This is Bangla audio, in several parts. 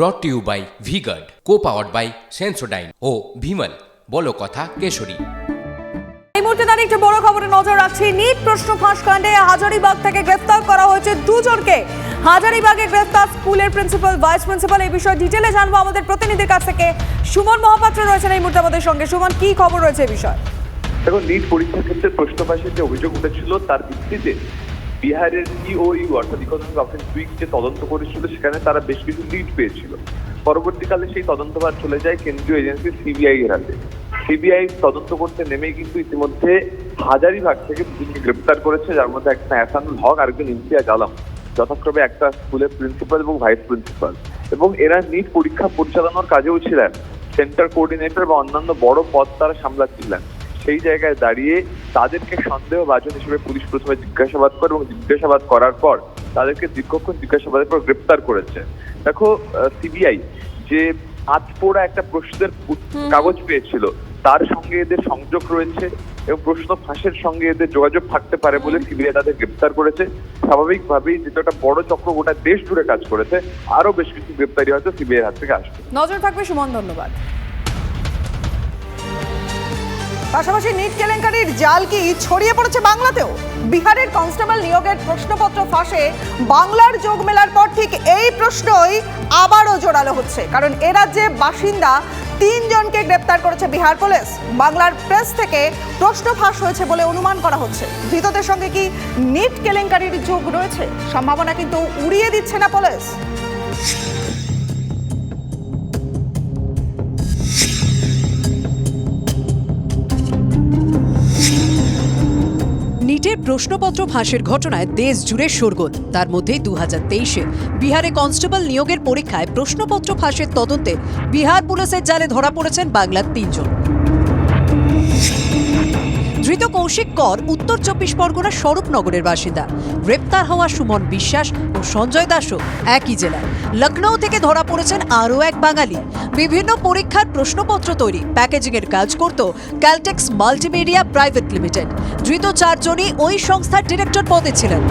Brought to you by VGuard co powered by Sensodyne ও ভিমল বলো কথা কেশরী। এই মুহূর্তে দাঁড়িয়ে একটি বড় খবরে নজর রাখছি। নিট প্রশ্ন ফাঁস কাণ্ডে হাজারিবাগ থেকে গ্রেফতার করা হয়েছে দুজনকে। হাজারিবাগে গ্রেফতার স্কুলের প্রিন্সিপাল ভাইস প্রিন্সিপাল এই বিষয়ে ডিটেলে জানব আমাদের প্রতিনিধির কাছ থেকে। সুমন মহাপাত্র রয়েছেন এই মুহূর্তে আমাদের সঙ্গে। সুমন কি খবর রয়েছে এই বিষয়ে? দেখুন নিট পরীক্ষার ক্ষেত্রে প্রশ্ন ফাঁসের যে অভিযোগ উঠেছিল তার ভিত্তিতে বিহারের ইওইউ অর্থাৎ ইকোনমিক অফেন্স উইক যে তদন্ত করেছিল, সেখানে তারা বেশ কিছু লিড পেয়েছিল। পরবর্তীকালে সেই তদন্তভার চলে যায় কেন্দ্রীয় এজেন্সি সিবিআই এর হাতে। সিবিআই তদন্ত করতে নেমেই কিন্তু ইতিমধ্যে হাজারিবাগ থেকে দুজনকে গ্রেপ্তার করেছে, যার মধ্যে একটা এহসানুল হক আর একজন ইমতিয়াজ আলম। যথাক্রমে একটা স্কুলের প্রিন্সিপাল এবং ভাইস প্রিন্সিপাল এবং এরা নিট পরীক্ষা পরিচালনার কাজেও ছিলেন। সেন্টার কোঅর্ডিনেটর বা অন্যান্য বড় পদ তারা সামলাচ্ছিলেন। সেই জায়গায় দাঁড়িয়ে তাদেরকে সন্দেহভাজন হিসেবে পুলিশ প্রথমে জিজ্ঞাসাবাদ করে এবং জিজ্ঞাসাবাদ করার পর তাদেরকে দীর্ঘক্ষণ জিজ্ঞাসাবাদের পর গ্রেপ্তার করেছে। দেখো সিবিআই যে আজ পোড়া একটা প্রশ্নের কাগজ পেয়েছিল তার সঙ্গে এদের সংযোগ রয়েছে এবং প্রশ্ন ফাঁসের সঙ্গে এদের যোগাযোগ থাকতে পারে বলে সিবিআই তাদের গ্রেপ্তার করেছে। স্বাভাবিকভাবেই যেটা একটা বড় চক্র গোটা দেশ জুড়ে কাজ করেছে আরও বেশ কিছু গ্রেপ্তারি হয়তো সিবিআই হাত থেকে আসবে। নজর থাকবে সুমন ধন্যবাদ। পাশাপাশি নিট কেলেঙ্কারির জাল কি ছড়িয়ে পড়েছে বাংলাতেও? বিহারের কনস্টেবল নিয়োগের প্রশ্নপত্র ফাঁসে বাংলার যোগ মেলার পর ঠিক এই প্রশ্নই আবারও জোরালো হচ্ছে। কারণ এ রাজ্যে বাসিন্দা তিনজনকে গ্রেপ্তার করেছে বিহার পুলিশ। বাংলার প্রেস থেকে প্রশ্ন ফাঁস হয়েছে বলে অনুমান করা হচ্ছে। ধৃতদের সঙ্গে কি নিট কেলেঙ্কারির যোগ রয়েছে? সম্ভাবনা কিন্তু উড়িয়ে দিচ্ছে না পুলিশ। প্রশ্নপত্র ফাঁসের ঘটনায় দেশ জুড়ে শোরগোল। তার মধ্যেই দু হাজার তেইশে বিহারে কনস্টেবল নিয়োগের পরীক্ষায় প্রশ্নপত্র ফাঁসের তদন্তে বিহার পুলিশের জালে ধরা পড়েছেন বাংলার তিনজন। ধৃত কৌশিক কর, উত্তর চব্বিশ পরগনার স্বরূপনগরের বাসিন্দা। গ্রেপ্তার হওয়া সুমন বিশ্বাস ও সঞ্জয় দাসও একই জেলায়। লখনৌ থেকে ধরা পড়েছেন আরও এক বাঙালি। বিভিন্ন পরীক্ষার প্রশ্নপত্র তৈরি, প্যাকেজিংয়ের কাজ করত ক্যালটেক্স মাল্টিমিডিয়া প্রাইভেট লিমিটেড। ধৃত চারজনই ওই সংস্থার ডিরেক্টর পদে ছিলেন।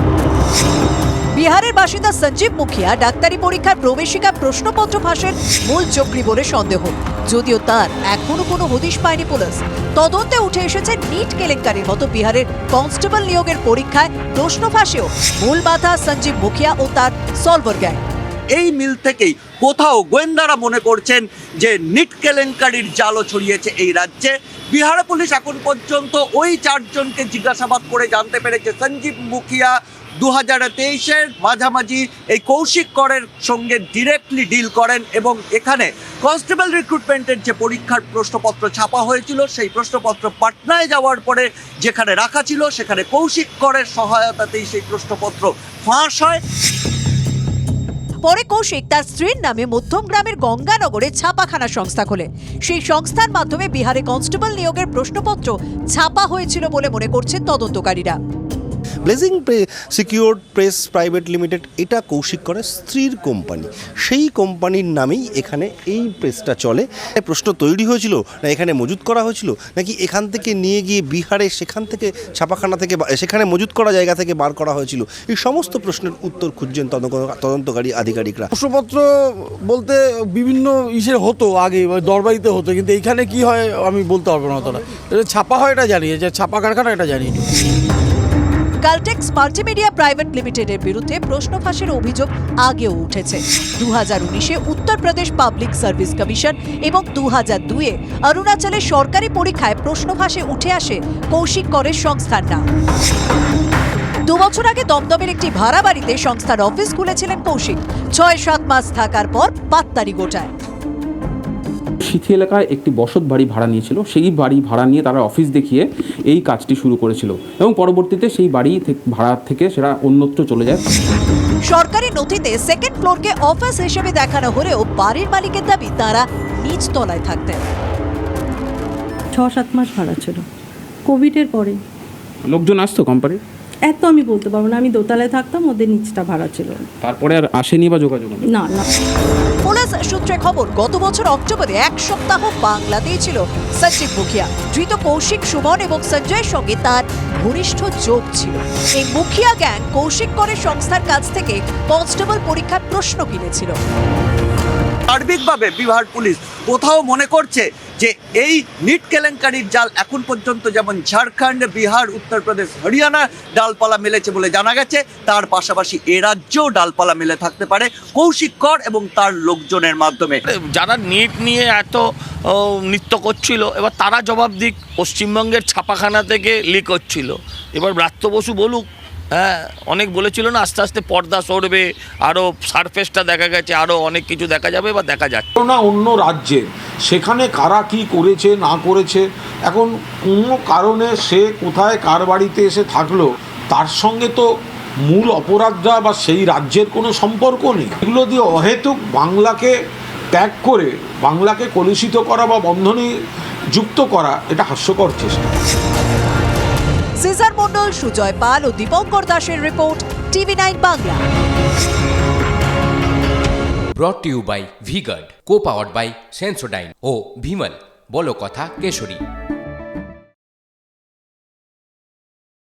বিহারের বাসিন্দা সঞ্জীব মুখিয়া ডাক্তারি পরীক্ষার প্রবেশিকা প্রশ্নপত্র ফাঁসের মূল চক্রী বলে সন্দেহ। যদিও তার এখনও কোনো হদিশ পায়নি পুলিশ। তদন্তে উঠে এসেছে নিট কেলেঙ্কারির মতো বিহারের কনস্টেবল নিয়োগের পরীক্ষায় প্রশ্ন ফাঁসেও মূল বাধা সঞ্জীব মুখিয়া ও তার সলভার গ্যাং এই মিল থেকেই কোথাও গোয়েন্দারা মনে করছেন যে নিট কেলেঙ্কারির জালও ছড়িয়েছে এই রাজ্যে। বিহার পুলিশ এখন পর্যন্ত ওই চারজনকে জিজ্ঞাসাবাদ করে জানতে পেরেছে। সঞ্জীব মুখিয়া দু হাজার তেইশের মাঝামাঝি এই কৌশিক করের সঙ্গে ডিরেক্টলি ডিল করেন এবং এখানে কনস্টেবল রিক্রুটমেন্টের যে পরীক্ষার প্রশ্নপত্র ছাপা হয়েছিল, সেই প্রশ্নপত্র পাটনায় যাওয়ার পরে যেখানে রাখা ছিল, সেখানে কৌশিক করের সহায়তাতেই সেই প্রশ্নপত্র ফাঁস হয়। পরে কৌশিক তার স্ত্রীর নামে মধ্যম গ্রামের গঙ্গানগরে ছাপাখানা সংস্থা খোলে। সেই সংস্থার মাধ্যমে বিহারে কনস্টেবল নিয়োগের প্রশ্নপত্র ছাপা হয়েছিল বলে মনে করছেন তদন্তকারীরা। Blazing secure press private limited এটা কৌশিক করে স্ত্রীর কোম্পানি। সেই কোম্পানির নামেই এখানে এই প্রেসটা চলে। প্রশ্ন তৈরি হয়েছিল, না এখানে মজুত করা হয়েছিল, নাকি এখান থেকে নিয়ে গিয়ে বিহারে সেখান থেকে ছাপাখানা থেকে সেখানে মজুত করা জায়গা থেকে বার করা হয়েছিল? এই সমস্ত প্রশ্নের উত্তর খুঁজছেন তদন্ত- তদন্তকারী আধিকারিকরা। প্রশ্নপত্র বলতে বিভিন্ন ইসে হতো আগে দরবারিতে হতো, কিন্তু এইখানে কি হয় আমি বলতে পারব না এটা ছাপা হয় এটা জানি যে ছাপা কারখানা এটা জানি। কালটেক্স মাল্টিমিডিয়া প্রাইভেট লিমিটেডের বিরুদ্ধে প্রশ্ন ফাঁসের অভিযোগ আগেও উঠেছে। দু হাজার উনিশে উত্তরপ্রদেশ পাবলিক সার্ভিস কমিশন এবং দু হাজার দুয়ে অরুণাচলের সরকারি পরীক্ষায় প্রশ্ন ফাঁসে উঠে আসে কৌশিক করের সংস্থার নাম। দু বছর আগে দমদমের একটি ভাড়া বাড়িতে সংস্থার অফিস খুলেছিলেন কৌশিক। ছয় সাত মাস থাকার পর পাত্তারি গোটায়। সিথি এলাকায় একটি বসত বাড়ি ভাড়া নিয়েছিল। সেই বাড়ি ভাড়া নিয়ে তারা অফিস দেখিয়ে এই কাজটি শুরু করেছিল এবং পরবর্তীতে সেই বাড়ি থেকে- ভাড়া থেকে সেটা অন্যত্র চলে যায়। সরকারি নথিতে সেকেন্ড ফ্লোরকে অফিস হিসেবে দেখানো হলেও বাড়ির মালিকের দাবি তারা নিচ তলায় থাকতেন। ছ সাত মাস ভাড়া ছিল। কোভিডের পরে। লোকজন আসতো কোম্পানি এত আমি বলতে পারব না আমি দোতলায় থাকতাম ওদের নিচটা ভাড়া ছিল। তারপরে আর আসেনি বা যোগাযোগ না না। পুলিশ সূত্রে খবর গত বছর অক্টোবরে এক সপ্তাহ বাংলাতেই ছিল সচিব মুখিয়া। ধৃত কৌশিক সুমন এবং সঞ্জয়ের সঙ্গে তার ঘনিষ্ঠ যোগ ছিল। এই মুখিয়া গ্যাং কৌশিক করে সংস্থার কাছ থেকে কনস্টেবল পরীক্ষার প্রশ্ন কিনেছিল। সার্বিকভাবে বিহার পুলিশ কোথাও মনে করছে যে এই নিট কেলেঙ্কারির জাল এখন পর্যন্ত যেমন ঝাড়খণ্ড, বিহার, উত্তরপ্রদেশ হরিয়ানা ডালপালা মেলেছে বলে জানা গেছে, তার পাশাপাশি এ রাজ্যেও ডালপালা মেলে থাকতে পারে কৌশিক কর এবং তার লোকজনের মাধ্যমে। যারা নিট নিয়ে এত নৃত্য করছিল, এবার তারা জবাব দিক, পশ্চিমবঙ্গের ছাপাখানা থেকে লিক হচ্ছিল। এবার ব্রাত্য বসু বলুক হ্যাঁ অনেক বলেছিল না, আস্তে আস্তে পর্দা সরবে আরও সারফেসটা দেখা গেছে আরও অনেক কিছু দেখা যাবে বা দেখা যাচ্ছে। না অন্য রাজ্যে, সেখানে কারা কি করেছে, না করেছে, এখন কোনো কারণে সে কোথায় কার বাড়িতে এসে থাকল, তার সঙ্গে তো মূল অপরাধরা বা সেই রাজ্যের কোনো সম্পর্ক নেই। এগুলো দিয়ে অহেতুক বাংলাকে ত্যাগ করে, বাংলাকে কলুষিত করা বা বন্ধনে যুক্ত করা, এটা হাস্যকর চেষ্টা। সিজার মণ্ডল, সুজয় পাল ও দীপঙ্কর দাসের report, TV nine Bangla. Brought you by VGuard co powered by Sensodyne ও ভিমল, বলো কথা কেশরী।